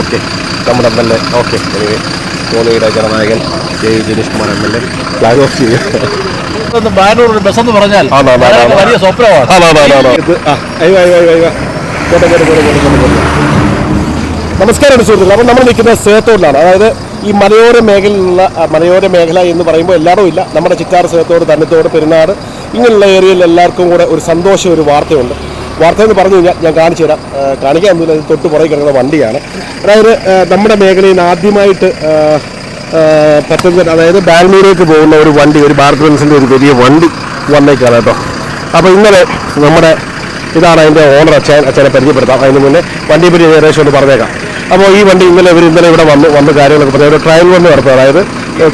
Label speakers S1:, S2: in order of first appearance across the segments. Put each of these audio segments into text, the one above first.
S1: Okay. നമ്മുടെ M L A. Okay. Anyway കോന്നിയുടെ Jananayakan K Janeesh Kumar M L A. Flag off ചെയ്യും
S2: Banur bus എന്ന് പറഞ്ഞാൽ. വലിയ സ്വപ്നമാണ്.
S1: നമസ്കാരം സുഹൃത്തുക്കൾ അപ്പോൾ നമ്മൾ നിൽക്കുന്നത് സേത്തോടിലാണ്. അതായത് ഈ മലയോര മേഖലയിലുള്ള മലയോര മേഖല എന്ന് പറയുമ്പോൾ എല്ലാവരും ഇല്ല. നമ്മുടെ ചിറ്റാർ സേത്തോട് തന്നത്തോട് പെരുന്നാട് ഇങ്ങനെയുള്ള ഏരിയയിൽ എല്ലാവർക്കും കൂടെ ഒരു സന്തോഷം ഒരു വാർത്തയുണ്ട്. വാർത്ത എന്ന് പറഞ്ഞു കഴിഞ്ഞാൽ ഞാൻ കാണിച്ചു തരാം. കാണിക്കാൻ പോലും തൊട്ട് പുറകെ കിടക്കുന്ന വണ്ടിയാണ്. അതായത് നമ്മുടെ മേഖലയിൽ നിന്ന് ആദ്യമായിട്ട് പത്തനംതിട്ട അതായത് ബാംഗ്ലൂരേക്ക് പോകുന്ന ഒരു വണ്ടി ഒരു ഭാരത് ബെൻസിന്റെ ഒരു വലിയ വണ്ടി വന്നേക്കാണ് കേട്ടോ. അപ്പോൾ ഇന്നലെ നമ്മുടെ ഇതാണ് അതിന്റെ ഓണർ അച്ഛൻ അച്ഛനെ പരിചയപ്പെടുത്താം. അതിന് മുന്നേ വണ്ടിയെ പറ്റി ഏകദേശം ഒന്ന് പറഞ്ഞേക്കാം. അപ്പോൾ ഈ വണ്ടി ഇന്നലെ ഇവർ ഇന്നലെ ഇവിടെ വന്ന് വന്ന് കാര്യങ്ങളൊക്കെ പറഞ്ഞു. ട്രയൽ വന്ന് നടത്തുക അതായത്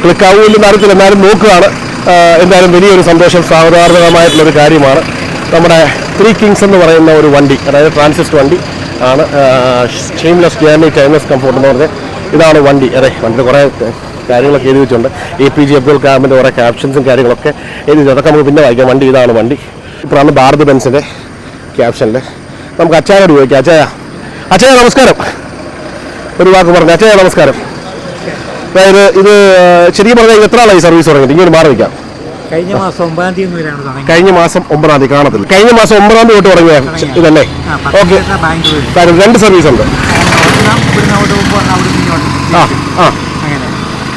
S1: ക്ലിക്ക് ആവുമില്ലെന്ന് അറിയത്തില്ല. എന്നാലും നോക്കുകയാണ്. എന്തായാലും വലിയൊരു സന്തോഷം സാധാരണമായിട്ടുള്ളൊരു കാര്യമാണ്. നമ്മുടെ ത്രീ കിങ്സ് എന്ന് പറയുന്ന ഒരു വണ്ടി അതായത് ട്രാൻസിസ്റ്റ് വണ്ടി ആണ് സ്ട്രീംലെസ് ജേർണി ടൈംലെസ് കംഫോർട്ട് എന്ന് പറഞ്ഞാൽ ഇതാണ് വണ്ടി. അതെ വണ്ടിയുടെ കുറേ കാര്യങ്ങളൊക്കെ എഴുതി വെച്ചിട്ടുണ്ട്. എ പി ജെ അബ്ദുൽ കലാമിന്റെ കുറേ ക്യാപ്ഷൻസും കാര്യങ്ങളൊക്കെ എഴുതി വെച്ചു. അതൊക്കെ നമുക്ക് പിന്നെ വായിക്കാം. വണ്ടി ഇതാണ് വണ്ടി. ഇപ്പോഴാണ് ഭാരത് ബെൻസിന്റെ ക്യാപ്ഷനിൽ നമുക്ക് അച്ചായോട് ചോദിക്കാം അച്ചായ. അച്ചായ നമസ്കാരം. ഒരു വാക്ക് പറഞ്ഞു. അച്ചായ നമസ്കാരം. അതായത് ഇത് ശരിക്കും പറഞ്ഞാൽ എത്ര ആളായി സർവീസ് തുടങ്ങിയിട്ട് ഇങ്ങനെ മാറി വയ്ക്കാം.
S3: കഴിഞ്ഞ മാസം ഒമ്പതാം തീയതി തുടങ്ങി
S1: കഴിഞ്ഞ മാസം ഒമ്പതാം തീയതി കാണത്തില്ല. കഴിഞ്ഞ മാസം ഒമ്പതാം തീയതി തൊട്ട് തുടങ്ങിയ ഇതല്ലേ? ഓക്കെ. രണ്ട് സർവീസ് ഉണ്ട്. ആ ആ.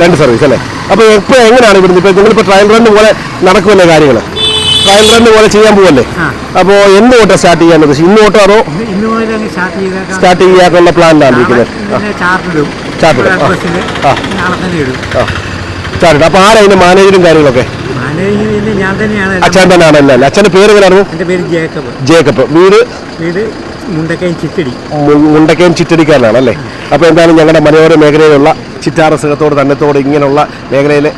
S1: രണ്ട് സർവീസ് അല്ലേ? അപ്പോൾ ഇപ്പോൾ എങ്ങനെയാണ് ഇവിടുന്ന്? ഇപ്പോൾ നിങ്ങളിപ്പോൾ ട്രയൽ റൺ പോലെ നടക്കുമല്ലേ കാര്യങ്ങൾ ട്രയൽ റൺ പോലെ ചെയ്യാൻ പോവല്ലേ. അപ്പോൾ എന്ന് തൊട്ടാണ് സ്റ്റാർട്ട് ചെയ്യാൻ ഉദ്ദേശിച്ചത്? ഇന്ന് തൊട്ടോ അതോ
S3: സ്റ്റാർട്ട്
S1: ചെയ്യാനുള്ള പ്ലാനിലാണ് ഇരിക്കുന്നത് ചാർട്ടിടും ചാർട്ടിടും ആ. ചാർട്ടിടും അപ്പോൾ ആരാണ് മാനേജറും കാര്യങ്ങളൊക്കെ? അച്ഛൻ തന്നെയാണ് അച്ഛന്റെ പേര് എങ്ങനെയായിരുന്നു
S3: എന്റെ പേര് ജേക്കബ്.
S1: ജേക്കബ്. വീട്?
S3: വീട് മുണ്ടക്കയം ചിറ്റടി.
S1: മുണ്ടക്കയം ചിറ്റടിക്കാരനാണ് അല്ലേ? അപ്പോൾ എന്തായാലും ഞങ്ങളുടെ മലയോര മേഖലയിലുള്ള ചിറ്റാറ സുഖത്തോട് തന്നത്തോട് ഇങ്ങനെയുള്ള മേഖലയിലെ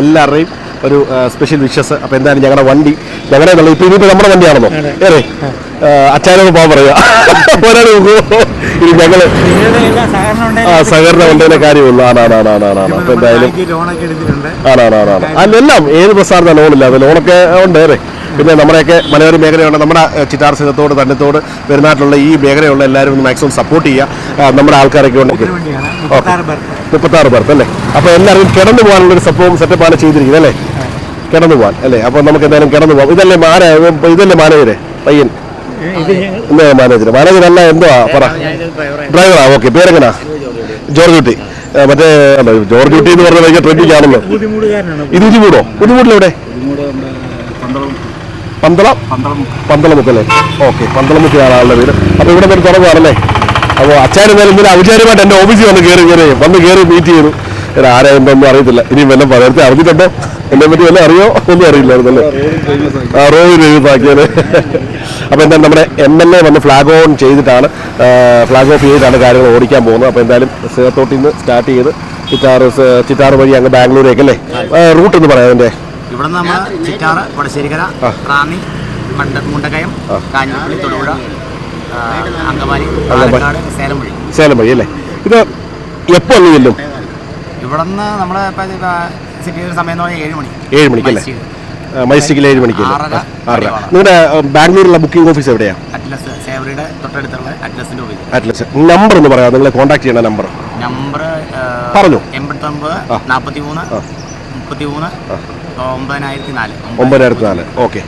S1: എല്ലാവരുടെയും ഒരു സ്പെഷ്യൽ വിഷസ് അപ്പോൾ എന്തായാലും ഞങ്ങളുടെ വണ്ടി ഞങ്ങളുടെ ഇപ്പോൾ ഇനിയിപ്പോൾ നമ്മുടെ വണ്ടിയാണെന്നോ ഏറെ അച്ചാരോട് പോകാൻ പറയുക ഒരാൾ ഇനി ഞങ്ങൾ ആ സഹകരണ വണ്ടിയുടെ കാര്യമുള്ളൂ. ആണാണാണാണാണ് അപ്പോൾ എന്തായാലും ആണാണാണാണ് അല്ലെല്ലാം ഏത് പ്രസാറിന് ലോണില്ല അത് ലോണൊക്കെ ഉണ്ട് അല്ലേ പിന്നെ നമ്മുടെയൊക്കെ മലയോര മേഖലയുണ്ട് നമ്മുടെ ചിറ്റാർ സിദ്ധത്തോട് തന്നത്തോട് പെരുന്നാട്ടിലുള്ള ഈ മേഖലയുള്ള എല്ലാവരും ഒന്ന് മാക്സിമം സപ്പോർട്ട് ചെയ്യുക. നമ്മുടെ ആൾക്കാരൊക്കെ ഉണ്ടെങ്കിൽ
S3: മുപ്പത്താറ് പേർക്ക്
S1: അല്ലേ? അപ്പോൾ എല്ലാവരും കിടന്നു പോകാനുള്ളൊരു സംഭവം സെറ്റപ്പാണ് ചെയ്തിരിക്കുന്നത് അല്ലേ? കിടന്നു പോകാൻ അല്ലേ? അപ്പോൾ നമുക്ക് എന്തായാലും കിടന്നു പോകാം. ഇതല്ലേ മാന ഇതല്ലേ മാനേജരെ? പയ്യൻ. മാനേജർ മാനേജർ അല്ല എന്തുവാ? പറ. ഡ്രൈവറാ ഓക്കെ. പേരെങ്ങനാ? ജോർജ് കുട്ടി മറ്റേ അല്ല, ജോർജ് കുട്ടി എന്ന് പറഞ്ഞാൽ ട്രെൻഡിങ് ആണല്ലോ. പന്തളം? പന്തളമുക്കല്ലേ ഓക്കെ പന്തളമുക്കാണ് ആളുടെ വീട്. അപ്പോൾ ഇവിടെ നിന്ന് തുടങ്ങുവാണല്ലേ അപ്പോൾ എന്തായാലും ഇന്നലെ ഔചാര്യമായിട്ട് എന്റെ ഓഫീസിൽ വന്ന് കയറി കയറി വന്ന് കയറി മീറ്റ് ചെയ്തു. ഇവിടെ ആരാ എന്തൊന്നും അറിയത്തില്ല. ഇനി വല്ലതും പറയത്തെ അറിഞ്ഞിട്ടുണ്ടോ? എന്നെ പറ്റി വല്ലതും അറിയോ? ഒന്നും അറിയില്ലായിരുന്നല്ലേ? ആ റോഡ് ഫേമസ് ആക്കിയത് അപ്പോൾ എന്തായാലും നമ്മുടെ എം എൽ എ വന്ന് ഫ്ലാഗ് ഓൺ ചെയ്തിട്ടാണ് ഫ്ലാഗ് ഓഫ് ചെയ്തിട്ടാണ് കാര്യങ്ങൾ ഓടിക്കാൻ പോകുന്നത്. അപ്പോൾ എന്തായാലും സേത്തോട്ടിൽ നിന്ന് സ്റ്റാർട്ട് ചെയ്ത് ചിറ്റാറ് ചിറ്റാറ് വഴി അങ്ങ് ബാംഗ്ലൂരേക്ക് അല്ലേ? റൂട്ട് എന്ന് പറയാം അതിന്റെ.
S4: ഇവിടെ നിന്ന് നമ്മൾ ചിറ്റാറ് വടശ്ശേരിക്കര
S1: ആ.
S4: റാന്നി മണ്ട മുണ്ടക്കയം കാഞ്ഞിരപ്പള്ളി തൊടുപുഴ അങ്കമാലി. പാലക്കാട് സേലം വഴി.
S1: സേലം വഴി അല്ലേ? ഇത് എപ്പോൾ ചെല്ലും?
S4: ഇവിടെ നിന്ന് നമ്മുടെ സിറ്റിയിൽ സമയം ഏഴ് മണി
S1: ഏഴ്. മൈസ്റ്റിക്കിൽ
S4: ആറര,
S1: ആറര.
S4: മണിയോളം.
S1: നിങ്ങളുടെ ബാംഗ്ലൂരിലുള്ള ബുക്കിംഗ് ഓഫീസ് എവിടെയാണ്
S4: അറ്റ്ലസ് സേവറിയുടെ തൊട്ടടുത്തുള്ള അറ്റ്ലസിന്റെ ഓഫീസ്
S1: അറ്റ്ലസ്. നമ്പർ ഒന്ന് പറയാം. നിങ്ങളെ കോൺടാക്ട് ചെയ്യണ നമ്പർ.
S4: നമ്പർ
S1: പറഞ്ഞു.
S4: എൺപത്തൊമ്പത്. നാൽപ്പത്തി മൂന്ന് മുപ്പത്തി മൂന്ന് ഒമ്പതിനായിരത്തി നാല്
S1: ഒമ്പതിനായിരത്തി നാല് ഓക്കെ.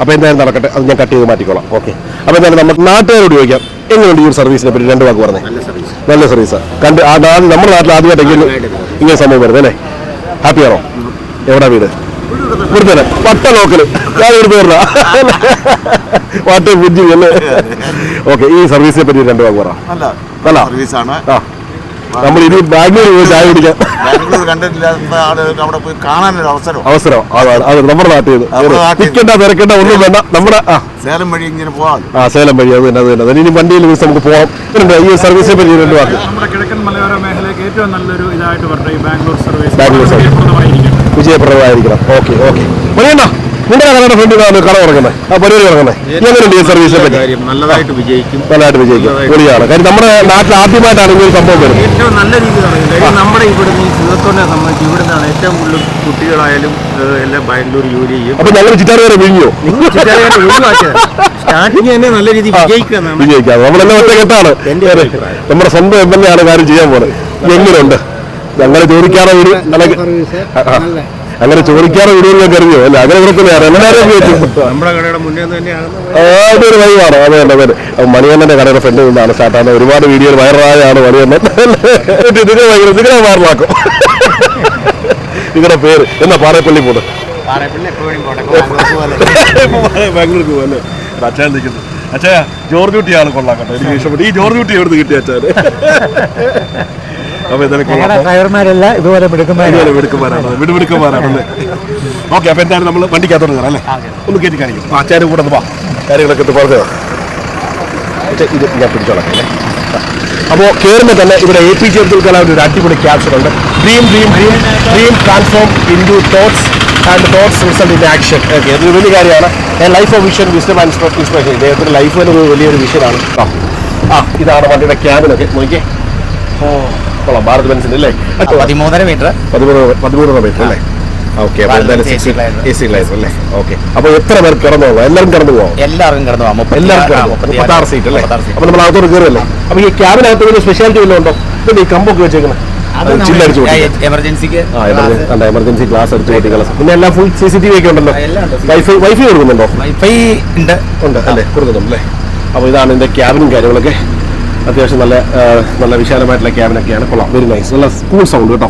S1: അപ്പോൾ എന്തായാലും നടക്കട്ടെ. അത് ഞാൻ കട്ട് ചെയ്ത് മാറ്റിക്കോളാം. ഓക്കെ. അപ്പോൾ എന്തായാലും നമുക്ക് നാട്ടുകാരോട് ചോദിക്കാം. എങ്ങനെയുണ്ട് ഈ ഒരു സർവീസിനെ പറ്റി? രണ്ട് വാക്ക് പറഞ്ഞേ.
S4: നല്ല സർവീസ്.
S1: നല്ല സർവീസാണ് കണ്ട് ആ നാട് നമ്മുടെ നാട്ടിൽ ആദ്യമായിട്ടെങ്കിലും ഇങ്ങനെ സമയം വരുന്നത് അല്ലേ? ഹാപ്പിയാണോ എവിടെ വീട്? ഇവിടെ പട്ട വട്ട ലോക്കൽ. ഞാൻ ഇവിടുത്തെ പറഞ്ഞ വാട്ട ബുദ്ധി അല്ലേ? ഓക്കെ ഈ സർവീസിനെ പറ്റി രണ്ട് വാക്ക് പറ.
S5: നല്ല സർവീസാണ്.
S1: ആ. നമ്മൾ ഇനി ബാംഗ്ലൂർ പോയി ചായ കുടിക്കാം.
S5: ബാംഗ്ലൂർ കണ്ടിട്ടില്ലാത്ത ആളുകൾക്ക് അവിടെ പോയി കാണാനൊരു അവസരം.
S1: അവസരം അതാണ് അത് നമ്മുടെ നാട്ടിൽ നിൽക്കേണ്ട തിരക്കേണ്ട ഒന്നും വേണ്ട. നമ്മുടെ
S5: സേലം വഴി ഇങ്ങനെ പോകാം
S1: ആ സേലം വഴി. അത് തന്നെ അത് തന്നെ. ഇനി വണ്ടിയിൽ വിളിച്ച് നമുക്ക് പോകാം ഈ സർവീസിനെ പറ്റി രണ്ട് വാക്ക്.
S6: നമ്മുടെ കിഴക്കൻ മലയോര മേഖലയ്ക്ക് ഏറ്റവും നല്ലൊരു ഇതായിട്ട് പറഞ്ഞ ഈ Bangalore service
S1: Bangalore service. വിജയപ്രദമായിരിക്കണം. Okay okay. മണിയണ്ണ നിങ്ങളുടെ കടയുടെ ഫ്രണ്ടിലാണ് കട തുടങ്ങുന്നത് ആ പരിപാടി തുടങ്ങുന്നത് എങ്ങനെയുണ്ട് ഈ സർവീസിനെ പറ്റി?
S3: കാര്യം നല്ലതായിട്ട് വിജയിക്കും.
S1: നല്ലതായിട്ട് വിജയിക്കും. പൊളിയാണ്. കാര്യം നമ്മുടെ നാട്ടിൽ ആദ്യമായിട്ടാണ് ഇങ്ങനെ ഒരു സംഭവം വരുന്നത്.
S3: ഏറ്റവും നല്ല രീതിയിൽ നമ്മുടെ ഇവിടുന്ന് ഈ സിദ്ധത്തോനെ സംബന്ധിച്ച് ഇവിടുന്നാണ് ഏറ്റവും കൂടുതൽ കുട്ടികളായാലും എല്ലാം ബാംഗ്ലൂർ ജോലി ചെയ്യും
S1: അപ്പൊ ഞങ്ങൾ ചിറ്റാറ് വരെ വിഴിഞ്ഞോ
S3: സ്റ്റാർട്ടിങ് തന്നെ നല്ല രീതിയിൽ വിജയിക്കുക
S1: വിജയിക്കാം. നമ്മളെല്ലാം ഒറ്റക്കെട്ടാണ്. നമ്മുടെ സ്വന്തം എം എൽ എ ആണ് കാര്യം ചെയ്യാൻ പോകുന്നത് എങ്ങനെയുണ്ട്? ഞങ്ങൾ ചോദിക്കാറോ ഒരു. അങ്ങനെ ചോദിക്കാറോ വിടുമെന്ന് കരുതിയോ? അല്ല അങ്ങനെ കുഴപ്പമില്ല എല്ലാവരും അതൊരു വൈവാണ് അതെ അതെ അതെ. മണിയണ്ണന്റെ കടയുടെ ഫ്രണ്ട് നിന്നാണ് സ്റ്റാർട്ടാണ് ഒരുപാട് വീഡിയോയിൽ വൈറലായാണ് മണിയണ്ണൻ ഇതിനെ ഭയങ്കര ഇതിനെ വൈറലാക്കും നിങ്ങളുടെ പേര്. എന്നാ പാറേപ്പള്ളി
S4: പോണ്.
S1: ബാംഗ്ലൂർക്ക് പോലെ അച്ഛൻ നിൽക്കുന്നു. അച്ഛാ ജോർജ് കുട്ടിയാണ് കൊള്ളാം കേട്ടോ. എനിക്ക് ഇഷ്ടപ്പെട്ടു. ഈ ജോർജ് കുട്ടി എവിടുന്ന് കിട്ടിയ അച്ഛന് അപ്പൊ എന്തായാലും
S3: ഡ്രൈവർമാരെല്ലാം ഇതുപോലെ
S1: മിടുക്കന്മാരാണ്. ഓക്കെ അപ്പോൾ എന്തായാലും നമ്മൾ വണ്ടിക്കകത്തോട്ട് കയറാം അല്ലേ? ഒന്ന് കയറ്റി കാണിക്കും. അച്ഛാരും കൂടെ ഒന്ന് വാ. കാര്യങ്ങളൊക്കെ ഇട്ട് പറഞ്ഞു ഇത് ഞാൻ പിടിച്ചോളാം അപ്പോൾ കയറുമ്പോൾ തന്നെ ഇവിടെ A P J Abdul Kalam ഒരു അടിപൊളി ക്യാപ്ഷൻ ഉണ്ട്. Dream dream dream dream transform into thoughts and thoughts result in action okay അതൊരു വലിയ കാര്യമാണ്. Life of vision wisdom and inspiration ഇദ്ദേഹത്തിന്റെ ലൈഫ് തന്നെ ഒരു വലിയൊരു വിഷയമാണ് ആ ഇതാണ് വണ്ടിയുടെ ക്യാബിനൊക്കെ നോക്കിയേ. ഓ. കൊള്ളാം. ഭാരത് ബെൻസിന്റെ അല്ലേ?
S4: പതിമൂന്നര മീറ്റർ.
S1: പതിമൂന്ന് പതിമൂന്ന് മീറ്റർ അല്ലേ? Okay okay. അപ്പോൾ എത്ര പേർ കിടന്നു പോകാം എല്ലാവരും കിടന്നു പോകാം
S4: എല്ലാവർക്കും കിടന്നു പോവാം.
S1: എല്ലാവർക്കും മുപ്പത്താറ് സീറ്റ് അല്ലേ? അപ്പോൾ നമ്മൾ അകത്തോട്ട് കയറുമല്ലേ അപ്പോൾ ഈ ക്യാബിനകത്ത് ഒരു സ്പെഷ്യാലിറ്റി വല്ലതും ഉണ്ടോ? പിന്നെ ഈ കമ്പൊക്കെ
S4: ആ
S1: എമർജൻസി ക്ലാസ് അടിച്ചു കൂട്ടികളെ പിന്നെ എല്ലാം full C C T V ഒക്കെ ഉണ്ടല്ലോ വൈഫൈ വൈഫൈ കൊടുക്കുന്നുണ്ടോ?
S4: വൈഫൈ ഉണ്ട്.
S1: ഉണ്ട് അല്ലേ? കൊടുക്കുന്നുണ്ടല്ലേ? അപ്പൊ ഇതാണ് എന്റെ ക്യാബിനും കാര്യങ്ങളൊക്കെ. അത്യാവശ്യം നല്ല നല്ല വിശാലമായിട്ടുള്ള ക്യാബിനൊക്കെയാണ്. കൊള്ളാം. വെരി നൈസ് നല്ല കൂൾ സൗണ്ട് കേട്ടോ.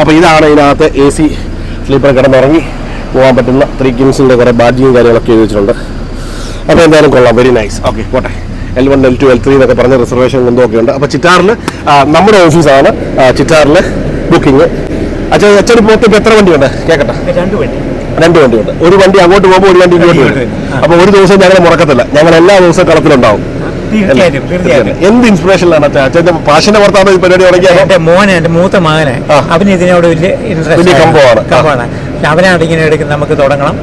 S1: അപ്പോൾ ഇതാണ് ഇതിനകത്ത് എ സി സ്ലീപ്പർ കിടന്നുറങ്ങി പോകാൻ പറ്റുന്ന ത്രീ കിങ്സിന്റെ കുറേ ബാഡ്ജിയും കാര്യങ്ങളൊക്കെ എഴുതി വെച്ചിട്ടുണ്ട്. അപ്പോൾ എന്തായാലും കൊള്ളാം. വെരി നൈസ് ഓക്കെ പോട്ടെ. L one L two L three എന്നൊക്കെ പറഞ്ഞ റിസർവേഷൻ എന്തൊക്കെ ഉണ്ട് അപ്പോൾ ചിറ്റാറിൽ നമ്മുടെ ഓഫീസാണ് ചിറ്റാറിൽ ബുക്കിംഗ് അച്ഛൻ മൊത്തം ഇപ്പോൾ എത്ര വണ്ടിയുണ്ട്? കേൾക്കട്ടെ
S3: രണ്ട് വണ്ടി.
S1: രണ്ട് വണ്ടിയുണ്ട്. ഒരു വണ്ടി അങ്ങോട്ട് പോകുമ്പോൾ ഒരു വണ്ടി ഇങ്ങോട്ട് വരും. അപ്പോൾ ഒരു ദിവസം ഞങ്ങൾ മുടക്കത്തില്ല. ഞങ്ങൾ എല്ലാ ദിവസവും കളത്തിലുണ്ടാവും. എന്ത് ഇൻസ്പിറേഷനിലാണ് അച്ഛന്റെ പാഷന്റെ പുറത്താണ് ഈ പരിപാടി തുടങ്ങിയത്
S3: എന്റെ മോനെ എന്റെ മൂത്ത മകനെ. അവന് ഇതിനോട് വലിയ ഇൻട്രസ്റ്റ്
S1: കമ്പമാണ്.
S3: അവനാണ് ഇങ്ങനെ എടുക്കുന്നത് നമുക്ക് തുടങ്ങണം?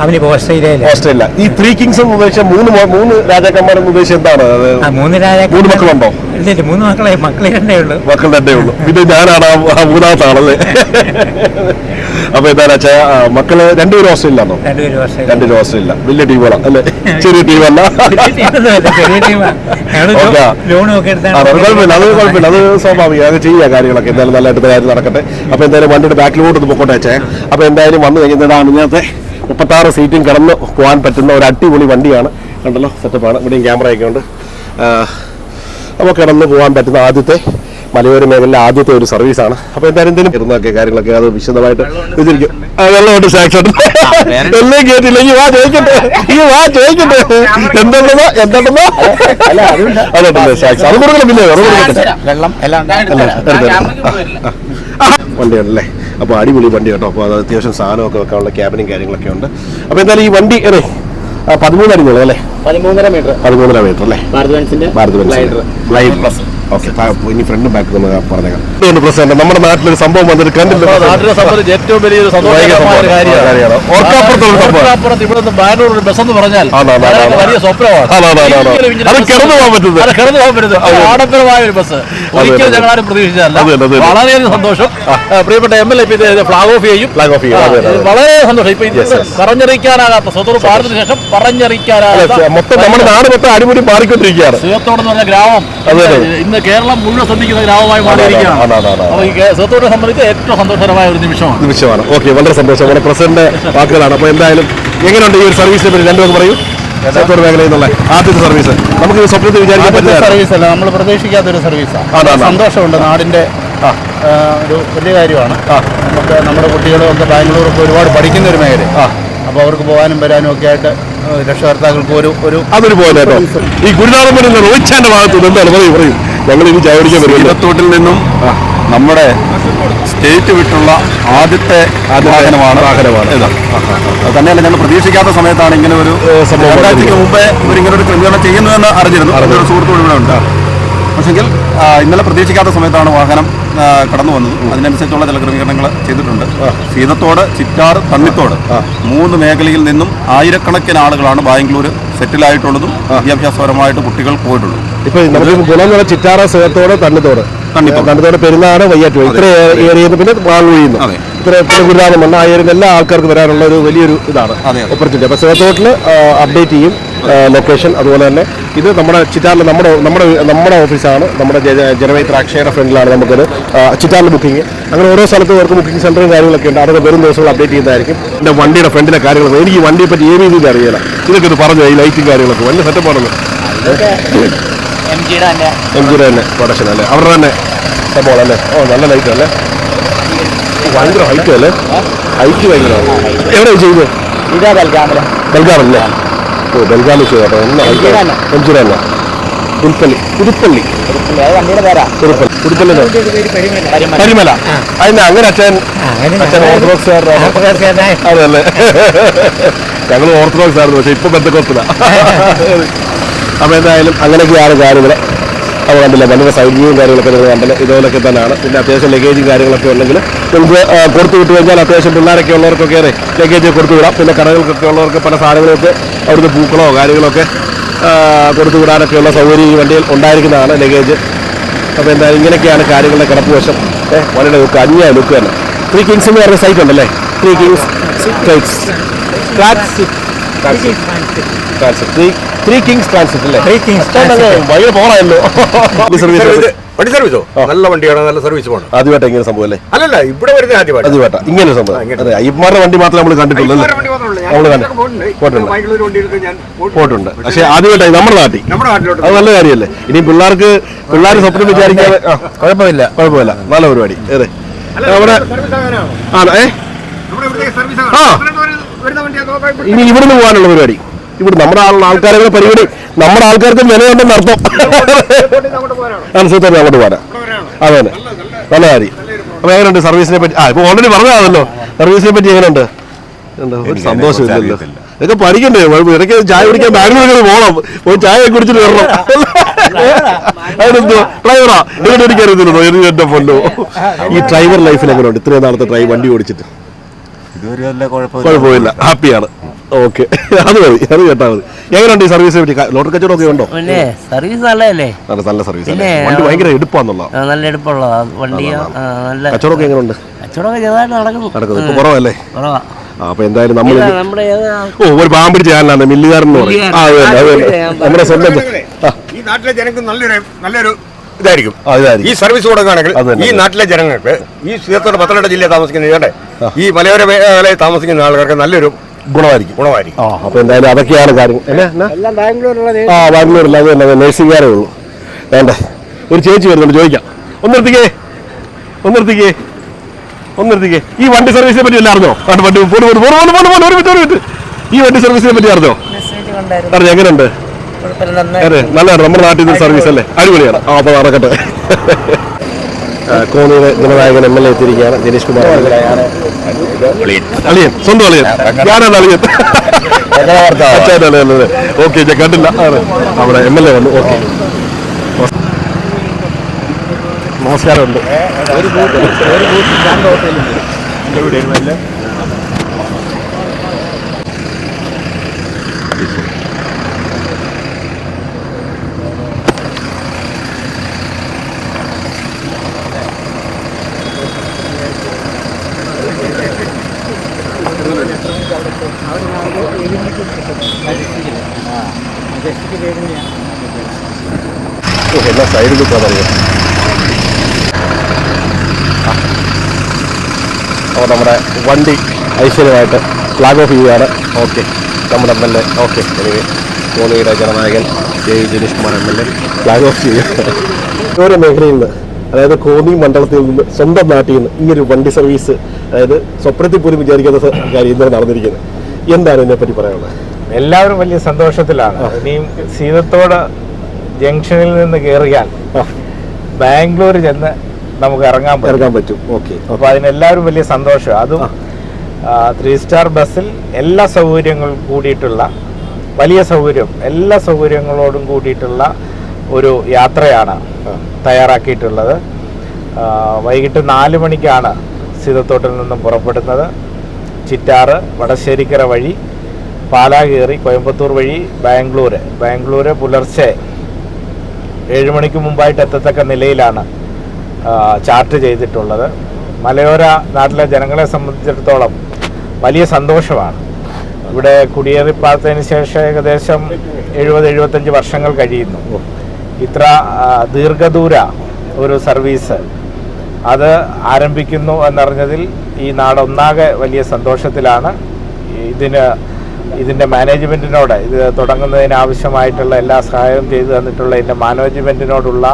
S3: അവനിപ്പോ ഓസ്ട്രേലിയയിൽ.
S1: ഓസ്ട്രേലിയ. ഈ ത്രീ കിങ്സ് എന്ന് ഉദ്ദേശിച്ച മൂന്ന് മൂന്ന് രാജാക്കന്മാരെന്ന് ഉദ്ദേശിച്ച എന്താണ്?
S3: മൂന്ന് രാജാക്ക
S1: മൂന്ന് മക്കളുണ്ടോ?
S3: ഇല്ല മൂന്ന് മക്കളെ മക്കളെ തന്നെ ഉള്ളൂ.
S1: മക്കൾ തന്നെ ഉള്ളൂ. പിന്നെ ഞാനാണ് ആ- ആ മൂന്നാമത്തെ ആളല്ലേ? അപ്പൊ എന്താ ആ, മക്കൾ രണ്ടുപേരും ഓസ്ട്രേലിയയിലാണോ
S3: രണ്ടുപേരും ഓസ്ട്രേലിയ
S1: വലിയ ടീമാണ് അല്ലെ? ചെറിയ ടീമല്ല? കുഴപ്പമില്ല അത് കുഴപ്പമില്ല അത് സ്വാഭാവികം. അത് ചെയ്യുക കാര്യങ്ങളൊക്കെ. എന്തായാലും നല്ലതായിട്ട് കാര്യം നടക്കട്ടെ. അപ്പൊ എന്തായാലും വണ്ടിയുടെ ബാക്കിലോട്ട് ഒന്ന് പൊക്കോട്ടെ അച്ഛേ. അപ്പൊ എന്തായാലും വന്നു കഴിഞ്ഞതാണ് ഇന്നത്തെ മുപ്പത്താറ് സീറ്റും കിടന്ന് പോകാൻ പറ്റുന്ന ഒരു അടിപൊളി വണ്ടിയാണ്. കണ്ടല്ലോ സെറ്റപ്പാണ് ഇവിടെയും ക്യാമറയൊക്കെ ഉണ്ട്. അപ്പോൾ കിടന്ന് പോകാൻ പറ്റുന്ന ആദ്യത്തെ മലയോര മേഖലയിലെ ആദ്യത്തെ ഒരു സർവീസാണ് അപ്പോൾ എന്തായാലും എന്തെങ്കിലും ഇരുന്നൊക്കെ കാര്യങ്ങളൊക്കെ അത് വിശദമായിട്ട് വെച്ചിരിക്കും വെള്ളമുണ്ട് സാക്സ് എല്ലാം കേട്ടില്ല ഈ വാ ചോദിക്കട്ടെ. ഈ വാ ചോദിക്കട്ടെ. എന്തുണ്ടെന്നോ എന്തുണ്ടെന്നോ. അതുണ്ടല്ലേ സാക്സ് അത് കൊടുക്കണം പിന്നെ
S4: വെള്ളം എല്ലാം
S1: അല്ല, വണ്ടിയാണല്ലേ? അപ്പോൾ അടിപൊളി വണ്ടി കേട്ടോ. അപ്പോൾ അത് അത്യാവശ്യം സാധനമൊക്കെ വെക്കാനുള്ള ക്യാബിനും കാര്യങ്ങളൊക്കെ ഉണ്ട്. അപ്പോൾ എന്തായാലും ഈ വണ്ടി അതെ പതിമൂന്ന് അടി അടിഞ്ഞോളൂ അല്ലേ?
S4: പതിമൂന്നര മീറ്റർ
S1: പതിമൂന്നര മീറ്റർ അല്ലേ?
S4: Bharat ബെൻസിന്റെ
S1: Bharat Benz Glide plus okay ഇനി ഫ്രണ്ട് ബാക്ക് നമുക്ക് പറഞ്ഞേക്കാം. പ്രസിഡന്റ് നമ്മുടെ നാട്ടിലൊരു സംഭവം വന്നിട്ട് കണ്ടില്ല.
S2: നാട്ടിലെ സംബന്ധിച്ച് ഏറ്റവും വലിയൊരു സന്തോഷകരമായ ഒരു കാര്യമാണ്. ഓർക്കാപ്പുറത്ത് ഇവിടെ നിന്ന് ഒരു ബസ് എന്ന് പറഞ്ഞാൽ. വലിയ സ്വപ്നമാണ്.
S1: അത് കിടന്നു പോകാൻ പറ്റുന്നത്.
S2: അത് കിടന്നു പോകാൻ പറ്റുന്നത് ആഡംബരമായ ഒരു ബസ് ഒരിക്കലും. ഞങ്ങൾ ആരും പ്രതീക്ഷിച്ചതല്ല. വളരെയധികം സന്തോഷം. പ്രിയപ്പെട്ട M L A flag off ചെയ്യും.
S1: ഫ്ലാഗ് ഓഫ് ചെയ്യും.
S2: വളരെ സന്തോഷം. ഇപ്പൊ ഇത്. പറഞ്ഞറിയിക്കാനാകാത്ത സ്വതന്ത്ര ഭാരതത്തിന് ശേഷം പറഞ്ഞറിയിക്കാനാകാത്ത
S1: മൊത്തം നമ്മുടെ നാട് മൊത്തം അടിപൊളി മാറിക്കൊണ്ടിരിക്കുകയാണ്.
S2: സുഹൃത്തോട് എന്ന് പറഞ്ഞ ഗ്രാമം.
S1: അതെ.
S2: ഇന്ന് കേരളം മുഴുവൻ ശ്രദ്ധിക്കുന്ന ഗ്രാമമായി മാറിയിരിക്കുകയാണ്.
S1: ആണ്, ആണ്, ആണ്, ആണ്.
S2: അപ്പൊ ഈ സംബന്ധിച്ച് ഏറ്റവും സന്തോഷകരമായ ഒരു നിമിഷമാണ്.
S1: നിമിഷമാണ്. ഓക്കെ വളരെ സന്തോഷം. വളരെ പ്രസിഡന്റ് വാക്കുകളാണ്. അപ്പോൾ എന്തായാലും എങ്ങനെയുണ്ട് ഈ ഒരു സർവീസിനെ പറ്റി രണ്ടു പേർക്ക് പറയൂ സേത്തോട് മേഖലയിൽ നിന്നുള്ള ആദ്യത്തെ സർവീസ് നമുക്ക് സ്വപ്നത്തിൽ വിചാരിക്കാൻ പറ്റില്ല.
S2: സർവീസ് അല്ല. നമ്മൾ പ്രതീക്ഷിക്കാത്ത ഒരു സർവീസാണ്. സന്തോഷമുണ്ട്. നാടിന്റെ ഒരു വലിയ കാര്യമാണ്. നമുക്ക് നമ്മുടെ കുട്ടികളും ഒക്കെ ബാംഗ്ലൂർ ഒക്കെ ഒരുപാട് പഠിക്കുന്ന ഒരു മേഖല. അപ്പോൾ അവർക്ക് പോകാനും വരാനും ഒക്കെ ആയിട്ട് രക്ഷകർത്താക്കൾക്ക് ഒരു ഒരു
S1: അതൊരു പോലെ ഈ ഗുരുനാഥൻ റോയിച്ചാന്റെ ഭാഗത്ത് എന്താണ് പറയൂ പറയൂ. ഞങ്ങൾ ഇനി ചായ വരുമല്ലോ.
S5: നിന്നും നമ്മുടെ സ്റ്റേറ്റ് വിട്ടുള്ള ആദ്യത്തെ വാഹനമാണ്
S1: വാഹനമാണ്.
S5: തന്നെയല്ല ഞങ്ങൾ പ്രതീക്ഷിക്കാത്ത സമയത്താണ് ഇങ്ങനെ ഒരു
S1: സംഭവം
S5: മുമ്പേ ഇവർ ഇങ്ങനെ ഒരു ക്രമീകരണം ചെയ്യുന്നുവെന്ന് അറിഞ്ഞിരുന്നു.
S1: അറിഞ്ഞൊരു
S5: ഒരു സുഹൃത്തുക്കൾ ഇവിടെ ഉണ്ട്.
S7: പക്ഷെങ്കിൽ ഇന്നലെ പ്രതീക്ഷിക്കാത്ത സമയത്താണ് വാഹനം കടന്നു വന്നത്. അതിനനുസരിച്ചുള്ള ചില ക്രമീകരണങ്ങൾ ചെയ്തിട്ടുണ്ട് സീതത്തോട് ചിറ്റാർ തണ്ണിത്തോട് മൂന്ന് മേഖലയിൽ നിന്നും ആയിരക്കണക്കിന് ആളുകളാണ് ബാംഗ്ലൂർ സെറ്റിലായിട്ടുള്ളതും വിദ്യാഭ്യാസപരമായിട്ട് കുട്ടികൾ പോയിട്ടുള്ളൂ
S1: ഇപ്പൊ നമുക്ക് ഗുണം എന്ന് പറഞ്ഞാൽ ചിറ്റാറ സേത്തോട് തണ്ണിത്തോട്.
S7: തണ്ണിത്തോട്.
S1: തണ്ണിത്തോട് പെരുന്നാട് വയ്യാറ്റൂർ. ഇത്ര ഏരിയയിൽ പിന്നെ വാങ്ങുകയുന്നു
S7: അതെ.
S1: ഇത്ര ഇത്ര ഗുരുനാഥം വന്ന ആ ഏരിയയിൽ എല്ലാ ആൾക്കാർക്ക് വരാനുള്ള ഒരു വലിയൊരു ഇതാണ്. ഓപ്പർച്യൂണിറ്റി അപ്പൊ സേത്തോട്ടിൽ അപ്ഡേറ്റ് ചെയ്യും. ലൊക്കേഷൻ അതുപോലെ തന്നെ ഇത് നമ്മുടെ ചിറ്റാറിൽ നമ്മുടെ നമ്മുടെ നമ്മുടെ ഓഫീസാണ്. നമ്മുടെ ജനവൈത്ര അക്ഷയയുടെ ഫ്രണ്ടിലാണ് നമുക്കൊരു ആ, ചിറ്റാറിൽ ബുക്കിംഗ് അങ്ങനെ ഓരോ സ്ഥലത്തും അവർക്ക് ബുക്കിംഗ് സെന്ററും കാര്യങ്ങളൊക്കെ ഉണ്ട്. അതൊക്കെ വരും ദിവസങ്ങൾ അപ്ഡേറ്റ് ചെയ്യുന്നതായിരിക്കും എന്റെ വണ്ടിയുടെ ഫ്രണ്ടിലെ കാര്യങ്ങൾ എനിക്ക് വണ്ടിയെ പറ്റി ഏത് രീതിയിൽ അറിയില്ല. ഇതൊക്കെ ഇത് പറഞ്ഞു ഈ ലൈറ്റും കാര്യങ്ങളൊക്കെ. വലിയ സെറ്റപ്പ് ആണല്ലോ. എം ജിയുടെ തന്നെ. പ്രൊഡക്ഷൻ അല്ലേ? അവരുടെ തന്നെ സംഭവം അല്ലേ? ഓ നല്ല ലൈറ്റ് അല്ലേ? ഭയങ്കര ഹൈറ്റ് അല്ലേ? ഹൈറ്റ് ഭയങ്കര. എവിടെ ചെയ്ത് ബൽഗാമല്ലേ ഓ ബൽഗാമി ചെയ്തു
S4: തന്നെ
S1: പുൽപ്പള്ളി പുതുപ്പള്ളി
S4: പരിമല.
S1: അതിന് അങ്ങനെ അച്ഛൻ അച്ഛൻ ഓർത്തഡോക്സ് അതല്ലേ ഞങ്ങൾ ഓർത്തഡോക്സ് ആയിരുന്നു പക്ഷെ ഇപ്പൊ ബന്ധക്കൊത്തില്ല അപ്പൊ എന്തായാലും അങ്ങനെയൊക്കെയാണ് കാര്യങ്ങൾ അത് കണ്ടില്ല നല്ല സൗകര്യവും കാര്യങ്ങളൊക്കെ നിങ്ങൾ കണ്ടില്ല? ഇതുപോലൊക്കെ തന്നെയാണ്. പിന്നെ അത്യാവശ്യം ലഗേജും കാര്യങ്ങളൊക്കെ ഉണ്ടെങ്കിൽ നമുക്ക് കൊടുത്തു വിട്ടു കഴിഞ്ഞാൽ അത്യാവശ്യം പിള്ളേരൊക്കെ ഉള്ളവർക്കൊക്കെ ലഗേജ് കൊടുത്തു വിടാം. പിന്നെ കടകൾക്കൊക്കെ ഉള്ളവർക്ക് പല സാധനങ്ങളൊക്കെ അവിടുന്ന് പൂക്കളോ കാര്യങ്ങളൊക്കെ ഒക്കെ കൊടുത്തു വിടാനൊക്കെയുള്ള സൗകര്യം ഈ വണ്ടിയിൽ ഉണ്ടായിരിക്കുന്നതാണ് ലഗേജ്. അപ്പോൾ എന്തായാലും ഇങ്ങനെയൊക്കെയാണ് കാര്യങ്ങളുടെ കിടപ്പ് വശം. ഏഹ് വളരെ ലുക്ക് അന്യായ ലുക്ക് തന്നെ. ത്രീ കിങ്സ് എന്ന് പറഞ്ഞ സൈറ്റ് ഉണ്ടല്ലേ? Three kings transit three kings transit അല്ലേ. ഭയങ്കര പോകണമല്ലോ സർവീസ്
S5: വണ്ടി സർവീസോ നല്ല വണ്ടിയാണ് നല്ല സർവീസ് പോകണം
S1: ആദ്യമായിട്ട് ഇങ്ങനെ സംഭവം അല്ലേ?
S5: അല്ലല്ല ഇവിടെ വരുന്ന ആദ്യമായിട്ട്.
S1: ആദ്യമായിട്ട്. ഇങ്ങനെ സംഭവം. അയ്യന്മാരുടെ വണ്ടി മാത്രമേ നമ്മൾ കണ്ടിട്ടുള്ളൂ. പോയിട്ടുണ്ട്. പോയിട്ടുണ്ട്. പക്ഷേ ആദ്യമായിട്ടായി നമ്മുടെ നാട്ടിൽ. അത് നല്ല കാര്യമല്ലേ? ഇനി പിള്ളേർക്ക് പിള്ളേർ സ്വപ്നം വിചാരിക്കാതെ ആ,
S7: കുഴപ്പമില്ല.
S1: കുഴപ്പമില്ല. നല്ല പരിപാടി. അതെ നമ്മുടെ ആണ് ഏ? ആ. ഇനി ഇവിടുന്ന് പോകാനുള്ള പരിപാടി. ഇവിടെ നമ്മുടെ ആൾക്കാരെ ആൾക്കാരെ പരിപാടി? നമ്മുടെ ആൾക്കാർക്ക് വിലയുണ്ടെന്ന് അർത്ഥം. അനുസരിച്ച് അങ്ങോട്ട് പോരാ. അതെ അതെ. നല്ല കാര്യം. അപ്പൊ എങ്ങനെയുണ്ട് സർവീസിനെ പറ്റി? ആ ഇപ്പൊ ഓൾറെഡി പറഞ്ഞതാണല്ലോ. സർവീസിനെ പറ്റി എങ്ങനെയുണ്ട്? ഒരു സന്തോഷമില്ലല്ലോ ഇതൊക്കെ പഠിക്കണ്ടേ? ഇടയ്ക്ക് ചായ കുടിക്കാൻ ബാംഗ്ലൂരിൽ പോകണം ഒരു ചായ കുടിച്ചിട്ട് വരണം. അതിനെന്തോ ഡ്രൈവറാ? ഇവിടെ എനിക്കറിയത്തില്ലോ എന്റെ പൊന്നോ. ഈ ഡ്രൈവർ ലൈഫിൽ എങ്ങനെയുണ്ട്? ഇത്രയും നാളത്തെ ഡ്രൈവ് വണ്ടി ഓടിച്ചിട്ട്.
S7: കുഴപ്പമില്ല.
S1: ഹാപ്പിയാണ്. ഓക്കെ. അത് മതി അത് കേട്ടാ മതി. എങ്ങനെയുണ്ട് ഈ സർവീസിനെ പറ്റി? ലോട്ടറി കച്ചവടം ഒക്കെ ഉണ്ടോ?
S8: പിന്നെ സർവീസ് നല്ലതല്ലേ?
S1: നല്ല നല്ല സർവീസ്
S8: പിന്നെ,
S1: വണ്ടി ഭയങ്കര എടുപ്പാന്നുള്ള
S8: ആ, നല്ല എടുപ്പുള്ളതാ. വണ്ടി ആ, നല്ല
S1: കച്ചവടമൊക്കെ എങ്ങനെയുണ്ട്?
S8: കച്ചവടമൊക്കെ ചെറുതായിട്ട് നടക്കുന്നു.
S1: നടക്കുന്നത് ഇപ്പൊ കുറവല്ലേ?
S8: കുറവാ.
S1: ആ, അപ്പൊ എന്തായാലും നമ്മൾ
S8: ഇതാ, നമ്മുടെ ഏതാ
S1: ഓ ഒരു പാമ്പിടി ചാനലാണ് മില്ലുകാരൻ എന്ന് പറയും. ആ അത് തന്നെ നമ്മുടെ സ്വന്തം ആ.
S5: ഈ നാട്ടിലെ ജനങ്ങൾക്ക് നല്ലൊരു നല്ലൊരു ഇതായിരിക്കും.
S1: ആ, ഇതായിരിക്കും.
S5: ഈ സർവീസ് കൊടുക്കുകയാണെങ്കിൽ
S1: അത് തന്നെ.
S5: ഈ നാട്ടിലെ ജനങ്ങൾക്ക് ഈ സീതത്തോട് പത്തനംതിട്ട ജില്ലയിൽ താമസിക്കുന്ന ഈ മലയോര മേഖലയിൽ താമസിക്കുന്ന ആൾക്കാർക്ക് നല്ലൊരു
S1: ഗുണമായിരിക്കും.
S5: ഗുണമായിരിക്കും.
S1: ആ അപ്പോൾ എന്തായാലും അതൊക്കെയാണ് കാര്യം?
S4: എല്ലാം ബാംഗ്ലൂരിലുള്ള
S1: ആ ബാംഗ്ലൂരിൽ അത് തന്നെ നേഴ്സിംഗുകാരേ ഉള്ളൂ. വേണ്ടേ. ഒരു ചേച്ചി വരുന്നുണ്ട് ചോദിക്കാം. ഒന്ന് നിർത്തിക്കേ ഒന്ന് നിർത്തിക്കേ ഒന്ന് നിർത്തിക്കേ ഈ വണ്ടി സർവീസിനെ പറ്റി വല്ല അറിഞ്ഞോ? വണ്ടി? വണ്ടി പോണ് പോണ് പോണ് പോണ് പോണ് ഒരു മിനിറ്റ് ഒരു മിനിറ്റ്. ഈ വണ്ടി സർവീസിനെ പറ്റി അറിഞ്ഞോ? അറിഞ്ഞോ? എങ്ങനെയുണ്ട്? അതെ നല്ലതാണ്. നമ്മുടെ നാട്ടിൽ നിന്ന് സർവീസ് അല്ലേ അടിപൊളിയാണ്. ആ അപ്പോൾ നടക്കട്ടെ. കോന്നിയുടെ ജനനായകൻ എം എൽ എ എത്തിയിരിക്കുകയാണ്. ദിനേശ് കുമാർ അളിയൻ. സ്വന്തം അളിയൻ. ഞാനാണ് അളിയൻ. ഓക്കെ ഞാൻ കണ്ടില്ല. അവിടെ എം എൽ എ വന്നു. ഓക്കെ. നമസ്കാരമുണ്ട്. ഓ, എല്ലാം സൈഡിൽ നിൽക്കാൻ അറിയാം അപ്പോൾ നമ്മുടെ വണ്ടി ഐശ്വര്യമായിട്ട് ഫ്ലാഗ് ഓഫ് ചെയ്യുകയാണ്. ഓക്കെ നമ്മുടെ M L A. Okay anyway കോന്നിയുടെ Jananayakan J Janeesh Kumar M L A. Flag off ചെയ്യുക. ഓരോ മേഖലയിൽ നിന്ന് അതായത് കോന്നി മണ്ഡലത്തിൽ നിന്ന് സ്വന്തം നാട്ടിൽ നിന്ന് ഈ ഒരു വണ്ടി സർവീസ് അതായത് സ്വപ്നത്തിൽ പോലും വിചാരിക്കുന്ന കാര്യം ഇന്നലെ നടന്നിരിക്കുന്നത്. എന്താണ് ഇതിനെപ്പറ്റി പറയാനുള്ളത്?
S9: എല്ലാവരും വലിയ സന്തോഷത്തിലാണ്. ഇനിയും സീതത്തോട് ജംഗ്ഷനിൽ നിന്ന് കയറിയാൽ ബാംഗ്ലൂർ ചെന്ന് നമുക്ക് ഇറങ്ങാൻ പറ്റും.
S1: ഇറങ്ങാൻ പറ്റും. ഓക്കെ
S9: അപ്പോൾ അതിനെല്ലാവരും വലിയ സന്തോഷം. അതും ത്രീ സ്റ്റാർ ബസ്സിൽ എല്ലാ സൗകര്യങ്ങളും കൂടിയിട്ടുള്ള വലിയ സൗകര്യം എല്ലാ സൗകര്യങ്ങളോടും കൂടിയിട്ടുള്ള ഒരു യാത്രയാണ് തയ്യാറാക്കിയിട്ടുള്ളത്. വൈകിട്ട് നാല് മണിക്കാണ് സീതത്തോട്ടിൽ നിന്നും പുറപ്പെടുന്നത്. ചിറ്റാറ് വടശ്ശേരിക്കര വഴി പാലാ കയറി കോയമ്പത്തൂർ വഴി ബാംഗ്ലൂർ ബാംഗ്ലൂർ പുലർച്ചെ ഏഴ് മണിക്ക് മുമ്പായിട്ട് എത്തത്തക്ക നിലയിലാണ് ചാർട്ട് ചെയ്തിട്ടുള്ളത്. മലയോര നാട്ടിലെ ജനങ്ങളെ സംബന്ധിച്ചിടത്തോളം വലിയ സന്തോഷമാണ്. ഇവിടെ കുടിയേറി പാർത്തതിന് ശേഷം ഏകദേശം എഴുപത് എഴുപത്തഞ്ച് വർഷങ്ങൾ കഴിയുന്നു. ഇത്ര ദീർഘദൂര ഒരു സർവീസ് അത് ആരംഭിക്കുന്നു എന്നറിഞ്ഞതിൽ ഈ നാടൊന്നാകെ വലിയ സന്തോഷത്തിലാണ്. ഇതിന് ഇതിന്റെ മാനേജ്മെന്റിനോട് ഇത് തുടങ്ങുന്നതിനാവശ്യമായിട്ടുള്ള എല്ലാ സഹായവും ചെയ്തു തന്നിട്ടുള്ള ഇതിന്റെ മാനേജ്മെന്റിനോടുള്ള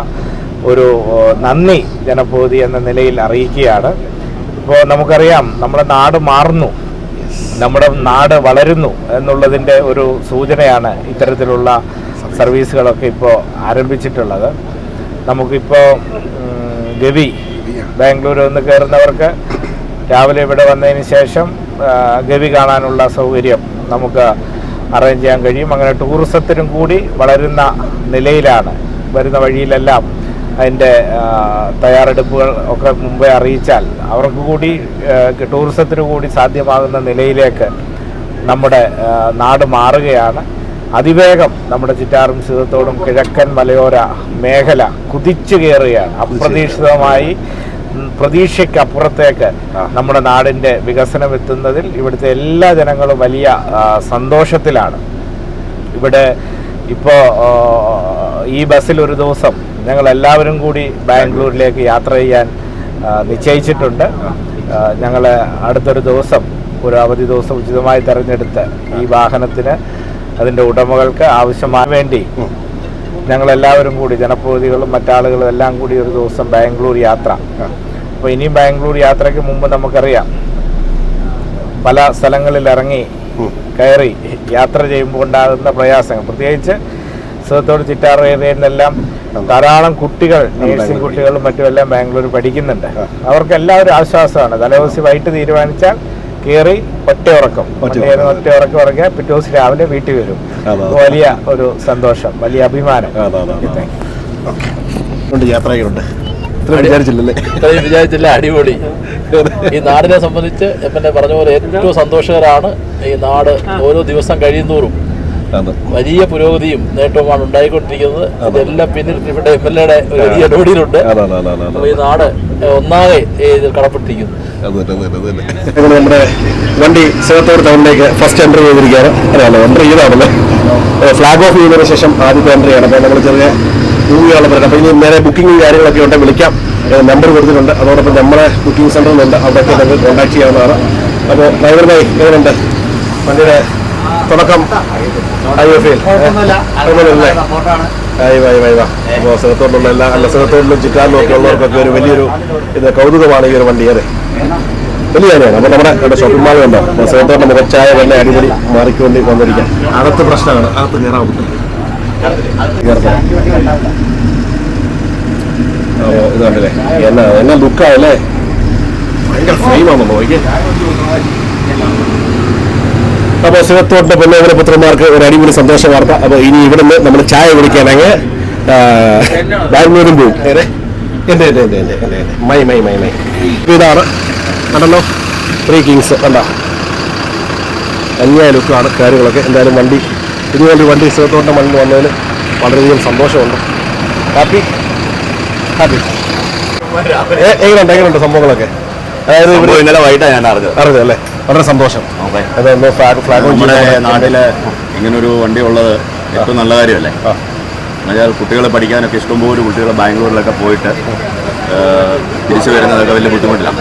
S9: ഒരു നന്ദി ജനപ്രതി എന്ന നിലയിൽ അറിയിക്കുകയാണ്. ഇപ്പോൾ നമുക്കറിയാം നമ്മുടെ നാട് മാറുന്നു. നമ്മുടെ നാട് വളരുന്നു എന്നുള്ളതിന്റെ ഒരു സൂചനയാണ് ഇത്തരത്തിലുള്ള സർവീസുകളൊക്കെ ഇപ്പോൾ ആരംഭിച്ചിട്ടുള്ളത്. നമുക്കിപ്പോൾ ഗവി ബാംഗ്ലൂരിൽ നിന്ന് കയറുന്നവർക്ക് രാവിലെ ഇവിടെ വന്നതിന് ശേഷം ഗവി കാണാനുള്ള സൗകര്യം നമുക്ക് അറേഞ്ച് ചെയ്യാൻ കഴിയും. അങ്ങനെ ടൂറിസത്തിനും കൂടി വളരുന്ന നിലയിലാണ്. വരുന്ന വഴിയിലെല്ലാം അതിന്റെ തയ്യാറെടുപ്പുകൾ ഒക്കെ മുമ്പേ അറിയിച്ചാൽ അവർക്ക് കൂടി ടൂറിസത്തിന് കൂടി സാധ്യമാകുന്ന നിലയിലേക്ക് നമ്മുടെ നാട് മാറുകയാണ്. അതിവേഗം നമ്മുടെ ചിറ്റാറും സീതത്തോടും കിഴക്കൻ മലയോര മേഖല കുതിച്ചു കയറുകയാണ്. അപ്രതീക്ഷിതമായി പ്രതീക്ഷയ്ക്കപ്പുറത്തേക്ക് നമ്മുടെ നാടിന്റെ വികസനം എത്തുന്നതിൽ ഇവിടുത്തെ എല്ലാ ജനങ്ങളും വലിയ സന്തോഷത്തിലാണ്. ഇവിടെ ഇപ്പോൾ ഈ ബസ്സിൽ ഒരു ദിവസം ഞങ്ങൾ എല്ലാവരും കൂടി ബാംഗ്ലൂരിലേക്ക് യാത്ര ചെയ്യാൻ നിശ്ചയിച്ചിട്ടുണ്ട്. ഞങ്ങൾ അടുത്തൊരു ദിവസം ഒരു അവധി ദിവസം ഉചിതമായി തിരഞ്ഞെടുത്ത് ഈ വാഹനത്തിന് അതിന്റെ ഉടമകൾക്ക് ആവശ്യമായ വേണ്ടി ഞങ്ങളെല്ലാവരും കൂടി ജനപ്രതിനിധികളും മറ്റാളുകളും എല്ലാം കൂടി ഒരു ദിവസം ബാംഗ്ലൂർ യാത്ര. അപ്പോൾ ഇനിയും ബാംഗ്ലൂർ യാത്രയ്ക്ക് മുമ്പ് നമുക്കറിയാം പല സ്ഥലങ്ങളിൽ ഇറങ്ങി കയറി യാത്ര ചെയ്യുമ്പോൾ ഉണ്ടാകുന്ന പ്രയാസങ്ങൾ. പ്രത്യേകിച്ച് സുഹൃത്തോട് ചിറ്റാറ് ഏരിയയിലെല്ലാം നിന്നെല്ലാം ധാരാളം കുട്ടികൾ നേഴ്സിംഗ് കുട്ടികളും മറ്റുമെല്ലാം ബാംഗ്ലൂർ പഠിക്കുന്നുണ്ട്. അവർക്ക് എല്ലാവരും ആശ്വാസമാണ്. തലേദിവസം വൈകിട്ട് തീരുമാനിച്ചാൽ കയറി ഒറ്റ ഉറക്കം ഒറ്റ ഒറ്റ ഉറക്കം ഉറങ്ങിയാൽ പിറ്റേ ദിവസം രാവിലെ വീട്ടിൽ വരും. വലിയ ഒരു സന്തോഷം വലിയ അഭിമാനം.
S1: യാത്രയുണ്ട്
S10: വിചാരിച്ചില്ല അടിപൊളി. ഈ നാടിനെ സംബന്ധിച്ച് പിന്നെ പറഞ്ഞ പോലെ ഏറ്റവും സന്തോഷകരമാണ് ഈ നാട് ഓരോ ദിവസം കഴിയുന്തോറും വലിയ പുരോഗതിയും നേട്ടവുമാണ് ഉണ്ടായിക്കൊണ്ടിരിക്കുന്നത്. ഇതെല്ലാം പിന്നിൽ ഇവിടെ എം എൽ എയുടെ ഒരു വലിയ ഇടപെടലുണ്ട് ഈ നാട് ഒന്നാകെ കടപ്പെട്ടിരിക്കുന്നു.
S1: നമ്മുടെ വണ്ടി സേവത്തോട് ടൗണിലേക്ക് ഫസ്റ്റ് എൻട്രി ചെയ്തിരിക്കുകയാണ്. അറിയാലോ എൻട്രി ചെയ്താണല്ലേ ഫ്ലാഗ് ഓഫ് ചെയ്തതിനു ശേഷം ആദ്യത്തെ എൻട്രി ആണ് അപ്പോൾ നമ്മൾ ചെറിയ മൂവിയാണ് പറയുന്നത് അപ്പോൾ ഇനി നേരെ ബുക്കിംഗ് കാര്യങ്ങളൊക്കെ ഉണ്ട് വിളിക്കാം. നമ്പർ കൊടുത്തിട്ടുണ്ട്. അതോടൊപ്പം നമ്മുടെ ബുക്കിംഗ് സെന്ററിലുണ്ട് അവിടെയൊക്കെ നമുക്ക് കോൺടാക്ട് ചെയ്യാവുന്നതാണ്. അപ്പോൾ ഡ്രൈവർ ബൈ എങ്ങനെയുണ്ട്? വണ്ടിയുടെ തുടക്കം. ഐ എഫ് എൽ അപ്പോൾ സുഖത്തോടുള്ള എല്ലാ അല്ല ഒക്കെ ഉള്ളവർക്കൊക്കെ ഒരു വലിയൊരു ഇത് കൗതുകമാണ് ഈ ഒരു വണ്ടി അതെ. വലിയ കാര്യമാണ്. അപ്പോൾ നമ്മുടെ ഇവിടെ ഷോപ്പിംഗ് മാൾ ഉണ്ടോ. സുഖത്തോടെ മുഖച്ചായ വല്ല അടിപൊളി മാറിക്കൊണ്ട് വന്നിരിക്കാം. അടുത്ത പ്രശ്നമാണ്. അകത്ത് കയറാൻ ഇതാണല്ലേ എന്നാ എന്നാ ലുക്കാണല്ലേ ഭയങ്കര ഫ്രെയിമാണെന്ന് നോക്കിയേ. അപ്പോൾ സുഹൃത്തോട്ടിന്റെ പൊന്നോപുര പുത്രന്മാർക്ക് ഒരു അടിപൊളി സന്തോഷ വാർത്ത. അപ്പോൾ ഇനി ഇവിടുന്ന് നമ്മൾ ചായ കുടിക്കാനെങ്കിൽ ബാംഗ്ലൂരും പോകും. ഏതെ എന്റെ എന്റെ എന്റെ എന്റെ എന്റെ എന്റെ മൈ മൈ മൈ. മൈ ഇതാണ്. കണ്ടല്ലോ? ത്രീ കിങ്സ് കണ്ട? അന്യായ ലുക്കാണ് കാര്യങ്ങളൊക്കെ. എന്തായാലും വണ്ടി ഇതുപോലെ വണ്ടി സുഹൃത്തോട്ടിന്റെ മണ്ണിൽ വന്നതിന് വളരെയധികം സന്തോഷമുണ്ട്. ഹാപ്പി ഹാപ്പി എങ്ങനെയുണ്ട്? എങ്ങനെയുണ്ട് സംഭവങ്ങളൊക്കെ? അതായത് ഇവിടെ
S7: ഇന്നലെ വൈകിട്ടാണ് ഞാൻ അറിഞ്ഞത്.
S1: അറിഞ്ഞല്ലേ വളരെ സന്തോഷം. അതൊന്ന്
S7: നമ്മുടെ നാട്ടിൽ ഇങ്ങനൊരു വണ്ടി ഉള്ളത് ഏറ്റവും നല്ല കാര്യമല്ലേ? എന്നുവെച്ചാൽ കുട്ടികളെ പഠിക്കാനൊക്കെ ഇഷ്ടംപോലെ കുട്ടികൾ ബാംഗ്ലൂരിലൊക്കെ പോയിട്ട് തിരിച്ചു വരുന്നതൊക്കെ വലിയ ബുദ്ധിമുട്ടിലാണ്.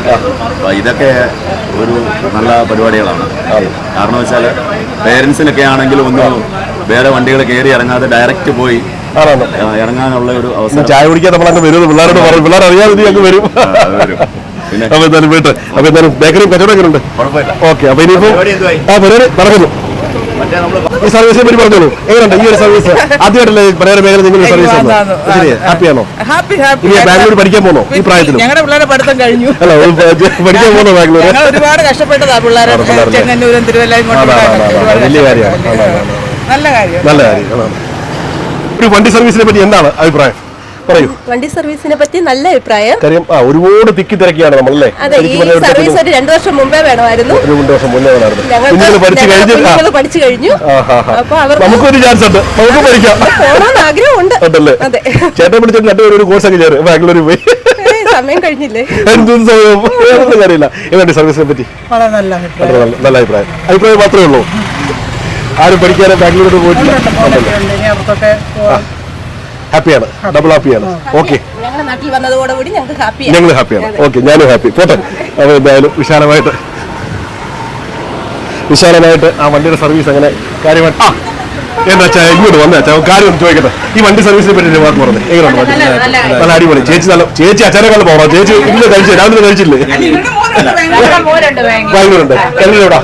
S7: അപ്പോൾ ഇതൊക്കെ ഒരു നല്ല പരിപാടികളാണ്. കാരണം വെച്ചാൽ പേരൻസിനൊക്കെ ആണെങ്കിലും ഒന്ന് വേറെ വണ്ടികൾ കയറി ഇറങ്ങാതെ ഡയറക്റ്റ് പോയി ഇറങ്ങാനുള്ള ഒരു അവസരം
S1: ചായ കുടിക്കാൻ നമ്മൾ അങ്ങ് വരും പിള്ളേരോട് പറയും. പിള്ളേർ അറിയാതെ അങ്ങ് വരും. അപ്പൊ എന്തായാലും വീട്ട്. അപ്പൊ എന്തായാലും ബേക്കറി കച്ചവടം എങ്ങനെ
S7: ഉണ്ട്.
S1: ഓക്കെ അപ്പൊ ഇനിയിപ്പോ ആ പരിപാടി നടക്കുന്നു. ഈ സർവീസിനെ പറ്റി പറഞ്ഞോളൂ. എങ്ങനെയുണ്ട് ഈ ഒരു സർവീസ് ആദ്യമായിട്ടല്ലേ പറയാൻ മേഖല നിങ്ങൾ സർവീസ് ഹാപ്പിയാണോ
S11: ഹാപ്പി ഹാപ്പി
S1: ഇനി ബാംഗ്ലൂർ പഠിക്കാൻ പോണോ? ഈ പ്രായത്തിൽ
S11: ഞങ്ങളുടെ പിള്ളേരെ പഠിത്തം കഴിഞ്ഞു.
S1: അല്ല പഠിക്കാൻ പോണോ ബാംഗ്ലൂർ
S11: ഒരുപാട് കഷ്ടപ്പെട്ടതാ പിള്ളേരെ. ചെങ്ങന്നൂരും തിരുവല്ലയും
S1: വലിയ കാര്യമാണ്.
S11: നല്ല കാര്യം.
S1: നല്ല കാര്യം ഒരു വണ്ടി സർവീസിനെ പറ്റി എന്താണ് അഭിപ്രായം? പറയൂ.
S11: വണ്ടി സർവീസിനെ പറ്റി നല്ല അഭിപ്രായം.
S1: കാര്യം ആ ഒരുപാട് തിക്കി തിരക്കിയാണ് നമ്മളല്ലേ?
S11: അതെ ഈ സർവീസ്
S1: ഒരു
S11: രണ്ടു വർഷം മുമ്പേ വേണമായിരുന്നു.
S1: ഒരു വർഷം മുന്നേ വേണമായിരുന്നു. പഠിച്ചു കഴിഞ്ഞ്.
S11: അപ്പൊ
S1: നമുക്കൊരു ചാൻസ് ഉണ്ട്. നമുക്ക് പഠിക്കാം.
S11: ആഗ്രഹമുണ്ട്.
S1: ഉണ്ടല്ലേ?
S11: അതെ.
S1: ചേട്ടൻ പിടിച്ചിട്ട് രണ്ടുപേരും ഒരു കോഴ്സ് ഒക്കെ ചേരും. ബാംഗ്ലൂരിൽ പോയി.
S11: സമയം കഴിഞ്ഞില്ലേ?
S1: എന്തും സമയം വേറൊന്നും കാര്യമില്ല ഏതാണ്ട് സർവീസിനെ പറ്റി.
S4: വളരെ നല്ല
S1: അഭിപ്രായം. നല്ല നല്ല അഭിപ്രായം. അഭിപ്രായം മാത്രമേ ഉള്ളൂ. ആരും പഠിക്കാതെ ബാംഗ്ലൂരിൽ പോയിട്ടില്ല. ഹാപ്പിയാണ്. ഡബിൾ ഹാപ്പിയാണ്. ഓക്കെ ഞങ്ങൾ ഹാപ്പിയാണ്. ഓക്കെ ഞാനും ഹാപ്പി. പോട്ടെ. അപ്പോൾ എന്തായാലും വിശാലമായിട്ട് വിശാലമായിട്ട് ആ വണ്ടിയുടെ സർവീസ് അങ്ങനെ കാര്യമായിട്ട് ആ എന്താ അച്ഛാ ഇങ്ങോട്ട് വന്നേ അച്ഛാ കാര്യം ചോദിക്കട്ടെ. ഈ വണ്ടി സർവീസിനെ പറ്റി വാക്ക് പറഞ്ഞത് എങ്ങനെയുണ്ട് നല്ല അടിപൊളി. ചേച്ചി നല്ല ചേച്ചി അച്ഛനെക്കാളും പോകാം ചേച്ചി ഇന്ന് കഴിച്ചു രാവിലെ കഴിച്ചില്ലേ? ബാംഗ്ലൂരുണ്ട്. എങ്ങനെയാ
S8: അവനെ